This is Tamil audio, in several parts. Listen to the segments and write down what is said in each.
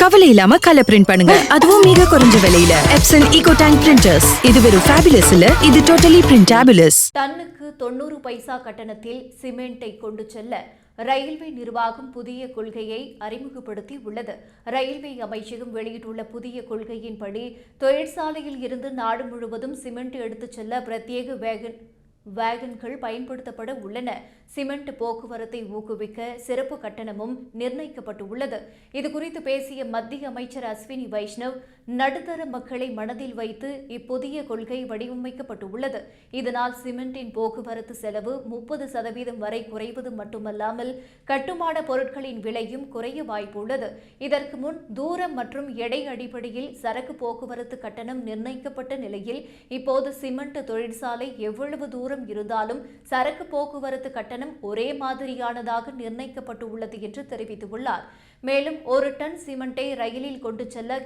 கவலை இல்லாம கலர் பிரிண்ட் பண்ணுங்க. அதுவும் மிக குறைஞ்ச விலையில. எப்சன் ஈகோ டேங்க் பிரிண்டர்ஸ் இது வெறும் ஃபேபுலஸ் இல்ல இது டோட்டலி பிரிண்டாபுலஸ் டன்னுக்கு தொண்ணூறு பைசா கட்டணத்தில் சிமெண்டை கொண்டு செல்ல ரயில்வே நிர்வாகம் புதிய கொள்கையை அறிமுகப்படுத்தி உள்ளது. ரயில்வே அமைச்சகம் வெளியிட்டுள்ள புதிய கொள்கையின்படி தொழிற்சாலையில் இருந்து நாடு முழுவதும் சிமெண்ட் எடுத்துச் செல்ல பிரத்யேக வேகன் வேகன்கள் பயன்படுத்தப்பட உள்ளன. சிமெண்ட் போக்குவரத்தை ஊக்குவிக்க சிறப்பு கட்டணமும் நிர்ணயிக்கப்பட்டுள்ளது. இதுகுறித்து பேசிய மத்திய அமைச்சர் அஸ்வினி வைஷ்ணவ் நடுத்தர மக்களை மனதில் வைத்து இப்புதிய கொள்கை வடிவமைக்கப்பட்டுள்ளது. இதனால் சிமெண்டின் போக்குவரத்து செலவு முப்பது சதவீதம் வரை குறைவது மட்டுமல்லாமல் கட்டுமான பொருட்களின் விலையும் குறைய வாய்ப்புள்ளது. இதற்கு முன் தூரம் மற்றும் எடை அடிப்படையில் சரக்கு போக்குவரத்து கட்டணம் நிர்ணயிக்கப்பட்ட நிலையில் இப்போது சிமெண்ட் தொழிற்சாலை எவ்வளவு தூரம் இருந்தாலும் சரக்கு போக்குவரத்து கட்டணம் ஒரே மாதிரியானதாக நிர்ணயிக்கப்பட்டுள்ளது என்று தெரிவித்துள்ளார். மேலும் ஒரு டன் சிமெண்டை ரயிலில் கொண்டு செல்ல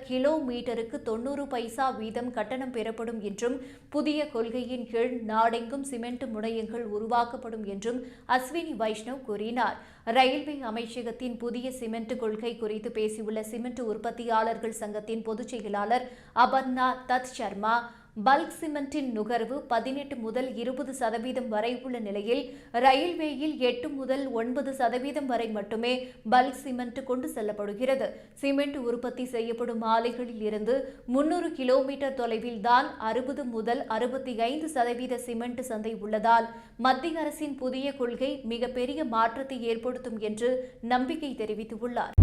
லிட்டருக்கு தொன்னூறு பைசா வீதம் கட்டணம் பெறப்படும் என்றும் புதிய கொள்கையின் கீழ் நாடெங்கும் சிமெண்ட் முனையங்கள் உருவாக்கப்படும் என்றும் அஸ்வினி வைஷ்ணவ் கூறினார். ரயில்வே அமைச்சகத்தின் புதிய சிமெண்ட் கொள்கை குறித்து பேசியுள்ள சிமெண்ட் உற்பத்தியாளர்கள் சங்கத்தின் பொதுச் செயலாளர் அபர்னா தத் சர்மா பல்க் சிமெண்டின் நுகர்வு பதினெட்டு முதல் இருபது சதவீதம் வரை உள்ள நிலையில் ரயில்வேயில் எட்டு முதல் ஒன்பது சதவீதம் வரை மட்டுமே பல்க் சிமெண்ட் கொண்டு செல்லப்படுகிறது. சிமெண்ட் உற்பத்தி செய்யப்படும் ஆலைகளில் இருந்து முன்னூறு கிலோமீட்டர் தொலைவில் தான் அறுபது முதல் அறுபத்தி ஐந்து சதவீத சிமெண்ட் சந்தை உள்ளதால் மத்திய அரசின் புதிய கொள்கை மிகப்பெரிய மாற்றத்தை ஏற்படுத்தும் என்று நம்பிக்கை தெரிவித்துள்ளார்.